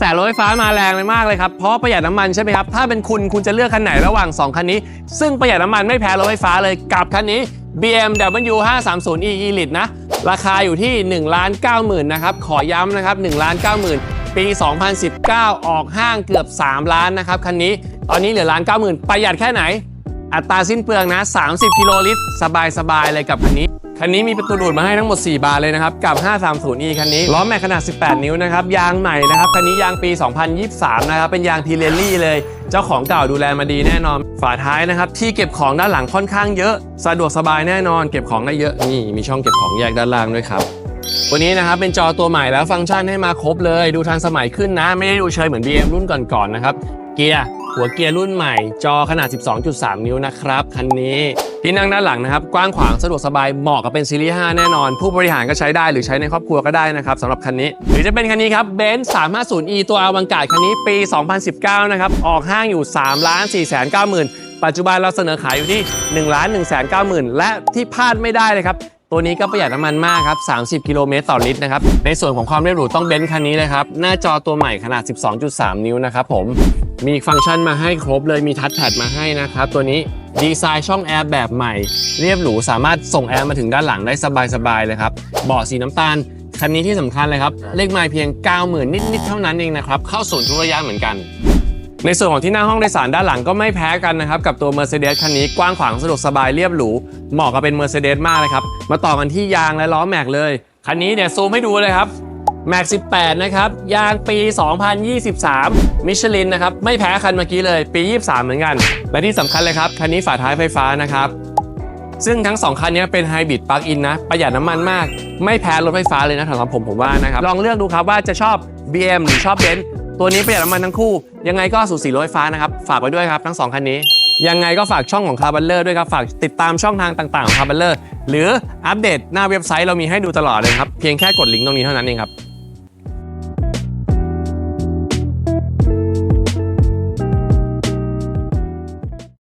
แต่รถไฟฟ้ามาแรงเลยมากเลยครับเพราะประหยัดน้ำมันใช่ไหมครับถ้าเป็นคุณคุณจะเลือกคันไหนระหว่าง 2 คันนี้ ซึ่งประหยัดน้ำมันไม่แพ้รถไฟฟ้าเลยกับคันนี้ BMW 530e Elite นะราคาอยู่ที่ 1 9 0 0 0 0นะครับขอย้ำนะครับ 1 9 0 0 0 0 ปี 2019 ออกห้างเกือบ 3 ล้านนะครับคันนี้ ตอนนี้เหลือล้าน90,000 ประหยัดแค่ไหน อัตราสิ้นเปลืองนะ 30 กิโลลิตร สบายๆเลยกับคันนี้ คันนี้มีประตูดูดมาให้ทั้งหมด 4 บานเลยนะครับ กับ 530e คันนี้ ล้อแม็กขนาด 18 นิ้วนะครับ ยางใหม่นะครับ คันนี้ยางปี 2023 นะครับ เป็นยางพีเรลลี่เลย เจ้าของเก่าดูแลมาดีแน่นอน ฝาท้ายนะครับ ที่เก็บของด้านหลังค่อนข้างเยอะ สะดวกสบายแน่นอน เก็บของได้เยอะ นี่ มีช่องเก็บของแยกด้านล่างด้วยครับวันนี้นะครับเป็นจอตัวใหม่แล้วฟังก์ชันให้มาครบเลย ดูทันสมัยขึ้นนะ ไม่ได้ดูเชยเหมือน BM รุ่นก่อนๆนะครับ เกียร์ หัวเกียร์รุ่นใหม่ จอขนาด 12.3 นิ้วนะครับ คันนี้ที่นั่งด้านหลังนะครับ กว้างขวางสะดวกสบายเหมาะกับเป็นซีรีส์ 5 แน่นอน ผู้บริหารก็ใช้ได้หรือใช้ในครอบครัวก็ได้นะครับสำหรับคันนี้ หรือจะเป็นคันนี้ครับเบนซ์ 350e ตัวอวังการคันนี้ปี 2019 นะครับ ออกห้างอยู่ 3 ล้าน4 9 0 0 0 0ปัจจุบันเราเสนอขายอยู่ที่ 1,190,000 และที่พลาดไม่ได้เลยครับ ตัวนี้ก็ประหยัดน้ำมันมากครับ 30 กิโลเมตรต่อลิตรนะครับ ในส่วนของความเร็วหรูต้องเบนซ์คันนี้เลยครับ หน้าจอตัวใหม่ขนาด 12.3 นิ้วนะครับผม มีฟังก์ชันมาให้ครบเลยมีทัชแพดมาให้นะครับ ตัวนี้ดีไซน์ช่องแอร์แบบใหม่ เรียบหรูสามารถส่งแอร์มาถึงด้านหลังได้สบายๆเลยครับ เบาะสีน้ำตาลคันนี้ที่สำคัญเลยครับ เลขไมล์เพียง 90,000 นิดๆเท่านั้นเองนะครับ เข้าศูนย์ทุกระยะเหมือนกัน ในส่วนของที่นั่งห้องโดยสารด้านหลังก็ไม่แพ้กันนะครับกับตัว Mercedes คันนี้กว้างขวางสะดวกสบายเรียบหรู เหมาะกับเป็น Mercedes มากเลยครับ มาต่อกันที่ยางและล้อแม็กเลย คันนี้เนี่ยซูมให้ดูเลยครับแม็ก18 นะครับ ยางปี 2023 มิชลินนะครับ ไม่แพ้คันเมื่อกี้เลยปี 23 เหมือนกัน และที่สำคัญเลยครับ คันนี้ฝาท้ายไฟฟ้านะครับ ซึ่งทั้ง 2 คันนี้เป็นไฮบริดปลั๊กอินนะ ประหยัดน้ำมันมาก ไม่แพ้รถไฟฟ้าเลยนะสำหรับผมผมว่านะครับ ลองเลือกดูครับว่าจะชอบ BM หรือชอบเบนซ์ ตัวนี้ประหยัดน้ำมันทั้งคู่ ยังไงก็สูสีรถไฟฟ้านะครับ ฝากไว้ด้วยครับทั้ง2คันนี้ ยังไงก็ฝากช่องของคาร์บัลเลอร์ด้วยครับ ฝากติดตามช่องทางต่างๆของคาร์บัลเลอร์หรืออัปเดตหน้าเว็บไซต์เรามีให้ดูตลอดเลยครับ เพียงแค่กดลิงก์ตรงนี้เท่านั้นเองครับ